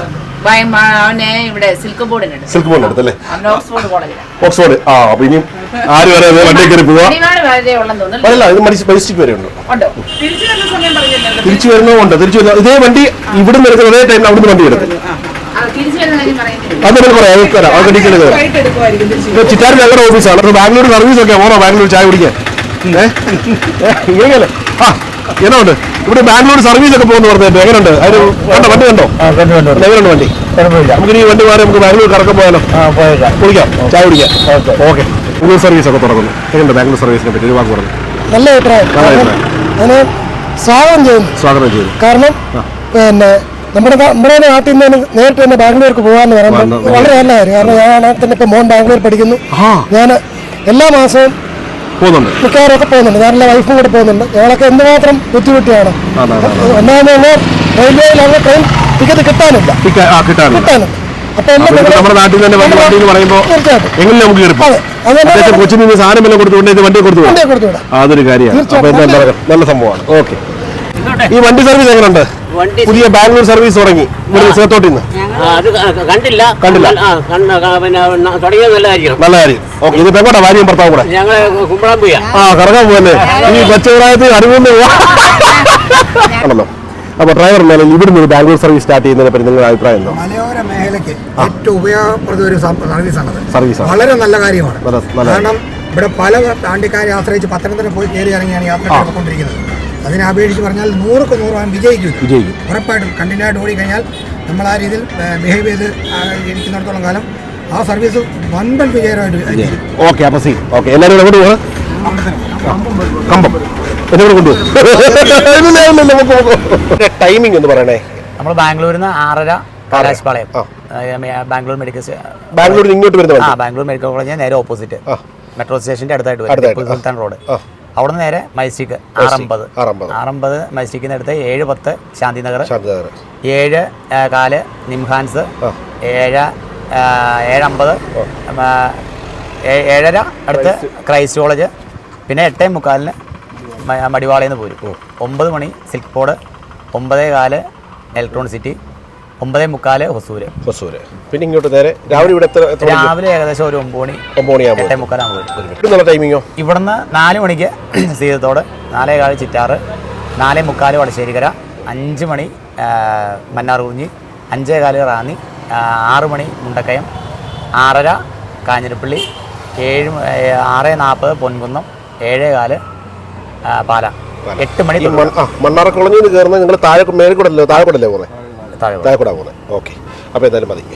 S8: ഇവിടെ സിൽക്ക് ബോർഡിനുണ്ട്
S1: സിൽക്ക് അടുത്തല്ലേ
S8: ഓക്സ്ഫോർഡ് കോളേജിലാണ്
S1: ഓക്സ്ഫോർഡ് ആ അപ്പൊ ഇനിയും ആര് അറിയാതെ വണ്ടി കയറി പോവാ?
S8: വരെ
S1: അല്ല? ഇത് മജിസ്ട്രിക് വരെ ഉണ്ട്
S8: ഉണ്ടോ?
S1: തിരിച്ചു വരുന്നതുകൊണ്ട് തിരിച്ചു വരുന്ന ഇതേ വണ്ടി ഇവിടുന്ന് എടുക്കുന്ന അതേ ടൈമിൽ അവിടുന്ന് വണ്ടി എടുക്കും.
S8: അത്
S1: പറയാം അത് തരാം അത് ചിറ്റാരി ഞങ്ങളുടെ ഓഫീസാണ് ബാംഗ്ലൂർ സർവീസ് ഒക്കെ പോണോ ബാംഗ്ലൂർ ചായ കുടിക്കാൻ? ഏ? ഏ, ഇങ്ങനെയല്ലേ? ആ എന്നുണ്ട് ഇവിടെ ബാംഗ്ലൂർ സർവീസ് ഒക്കെ പോകുന്നു പറഞ്ഞിട്ട് എങ്ങനെയുണ്ട്? അതിന് കണ്ടോ? വണ്ടി കണ്ടോ? എങ്ങനെയുണ്ട് വണ്ടി? നമുക്ക് ഈ വണ്ടി മാറി നമുക്ക് ബാംഗ്ലൂർ കറക്കം പോയാലോ? കുടിക്കാം ചായ കുടിക്കാം. ഓക്കെ. ബാംഗ്ലൂർ സർവീസ് ഒക്കെ തുടങ്ങുന്നു. എങ്ങനെയുണ്ട് ബാംഗ്ലൂർ സർവീസിനെ പറ്റി? ഒരു വാക്ക് പറഞ്ഞു?
S4: നല്ല അഭിപ്രായം. സ്വാഗതം ചെയ്യുന്നു
S1: സ്വാഗതം ചെയ്യുന്നു
S4: കാരണം പിന്നെ നമ്മുടെ നമ്മുടെ നാട്ടിൽ നിന്ന് തന്നെ നേരിട്ട് തന്നെ ബാംഗ്ലൂർക്ക് പോകാന്ന് പറയുമ്പോൾ വളരെ നല്ല കാര്യം കാരണം ഞാൻ തന്നെ ഇപ്പൊ മോൻ ബാംഗ്ലൂർ പഠിക്കുന്നു. ഞാൻ എല്ലാ മാസവും
S1: പോകുന്നുണ്ട്.
S4: മിക്കവാറൊക്കെ പോകുന്നുണ്ട്. ഞാൻ എന്റെ വൈഫും കൂടെ പോകുന്നുണ്ട്. ഞങ്ങളൊക്കെ എന്തുമാത്രം ബുദ്ധിമുട്ടിയാണ്. ഒന്നാമത് റെയിൽവേയിൽ അങ്ങനെ ട്രെയിൻ ടിക്കറ്റ് കിട്ടാനില്ല. കിട്ടാനില്ല.
S1: നമ്മുടെ നാട്ടിൽ തന്നെ വണ്ടി വണ്ടി എന്ന് പറയുമ്പോൾ എങ്ങനെ നമുക്ക് കൊച്ചിന് സാധനം എല്ലാം കൊടുത്തുകൊണ്ട് ഇത് വണ്ടി കൊടുത്തു അതൊരു കാര്യമാണ്. നല്ല സംഭവമാണ്. ഓക്കെ. ഈ വണ്ടി സർവീസ് എങ്ങനെയുണ്ട് പുതിയ ബാംഗ്ലൂർ സർവീസ് തുടങ്ങി. സേത്തോട്ടിൽ നിന്ന്
S8: കണ്ടില്ല.
S1: കണ്ടില്ല.
S8: തുടങ്ങിയത് നല്ല കാര്യം.
S1: നല്ല കാര്യം. ഓക്കെ ഇതിപ്പോ എങ്ങോട്ടാ? ഭാര്യയും ഭർത്താവും കൂടെ?
S8: ഞങ്ങൾ കുമ്പളം പോയാ
S1: ആ കറങ്ങാൻ പോവല്ലേ. ഈ കൊച്ചുപ്രായത്തിൽ അറിവുന്ന ആണല്ലോ. അപ്പൊ ഡ്രൈവർ മേലെ ഇവിടുന്ന് ഒരു ബാംഗ്ലൂർ സർവീസ് സ്റ്റാർട്ട് ചെയ്യുന്നതിനെ പറ്റി നിങ്ങളുടെ അഭിപ്രായം എന്താ?
S4: മലയോര മേഖലയ്ക്ക് ഏറ്റവും ഉപയോഗപ്രദ ഒരു സർവീസാണത്
S1: സർവീസാണ്
S4: വളരെ നല്ല കാര്യമാണ്. കാരണം ഇവിടെ പല താണ്ടിക്കാരെ ആശ്രയിച്ച് പത്തനംതിട്ട പോയി കയറി ഇറങ്ങിയാണ് യാത്ര ചെയ്തുകൊണ്ടിരിക്കുന്നത്. അതിനെ അപേക്ഷിച്ച് പറഞ്ഞാൽ നൂറുക്ക് നൂറ് അവൻ വിജയിക്കും
S1: വിജയിക്കും.
S4: ഉറപ്പായിട്ടും കണ്ടിന്യൂ ആയിട്ട് ഓടിക്കഴിഞ്ഞാൽ നമ്മൾ ആ രീതിയിൽ ബിഹേവ് ചെയ്ത് ഇരിക്കുന്നിടത്തോളം കാലം ആ സർവീസ് വൻപൻ വിജയമായിട്ട്.
S1: ഓക്കെ അപ്പൊ സി ഓക്കെ. എല്ലാവരും പോകണം കമ്പം. കൊണ്ടുപോകും ടൈമിംഗ് എന്ന് പറയണേ.
S8: നമ്മൾ ബാംഗ്ലൂരിൽ നിന്ന് ആറര. കലാശപാളയം
S1: ആ.
S8: ബാംഗ്ലൂർ മെഡിക്കൽ
S1: ബാംഗ്ലൂർ ഇങ്ങോട്ട്
S8: ആ ബാംഗ്ലൂർ മെഡിക്കൽ കോളേജ് നേരെ ഓപ്പോസിറ്റ്. മെട്രോ സ്റ്റേഷന്റെ അടുത്തായിട്ട് വരും. സുൽത്താൻ റോഡ്. അവിടെ നിന്ന് നേരെ മൈസ്റ്റിക്ക് ആറമ്പത്.
S1: ആറമ്പത്.
S8: മൈസ്റ്റിക്കിന് അടുത്ത് ഏഴ് പത്ത് ശാന്തിനഗർ. ഏഴ് കാൽ നിംഹാൻസ്. ഏഴ് ഏഴമ്പത്. ഏഴര അടുത്ത് ക്രൈസ്റ്റ്. കോളേജ്. പിന്നെ എട്ടേ മുക്കാലിന് മടിവാളയിൽ നിന്ന് പോരും. ഒമ്പത് മണി സിൽക്ക് ബോർഡ് ഒമ്പതേ കാൽ ഇലക്ട്രോണിക് സിറ്റി. ഒമ്പതേ മുക്കാൽ ഹൊസൂര്.
S1: ഹൊസൂര്. പിന്നെ ഇങ്ങോട്ട് നേരെ രാവിലെ ഇവിടെ എത്ര
S8: രാവിലെ ഏകദേശം ഒരു ഒമ്പത് മണി
S1: ഒമ്പത്
S8: എട്ടേ മുക്കാലാകുമ്പോൾ
S1: ടൈമിങ്ങോ
S8: ഇവിടുന്ന് നാല് മണിക്ക് സീതത്തോട് നാലേ കാൽ ചിറ്റാറ് നാലേ മുക്കാൽ വടശ്ശേരിക്കര അഞ്ച് മണി മന്നാർ മന്നാർകുഞ്ഞി അഞ്ചേ കാൽ റാന്നി ആറ് മണി മുണ്ടക്കയം ആറര കാഞ്ഞിരപ്പള്ളി ഏഴ് ആറ് നാൽപ്പത് പൊൻകുന്നം ഏഴേ കാൽ പാല. എട്ട് മണി
S1: മണ്ണാറ കോളനിയിൽ കയറുന്നത് നിങ്ങൾ താഴെ മേൽക്കൂടല്ലോ താഴെ കൂടല്ലേ പോകുന്നത്
S8: താഴെ
S1: താഴെ കൂടാ പോകുന്നത് ഓക്കെ. അപ്പോൾ എന്തായാലും മതി.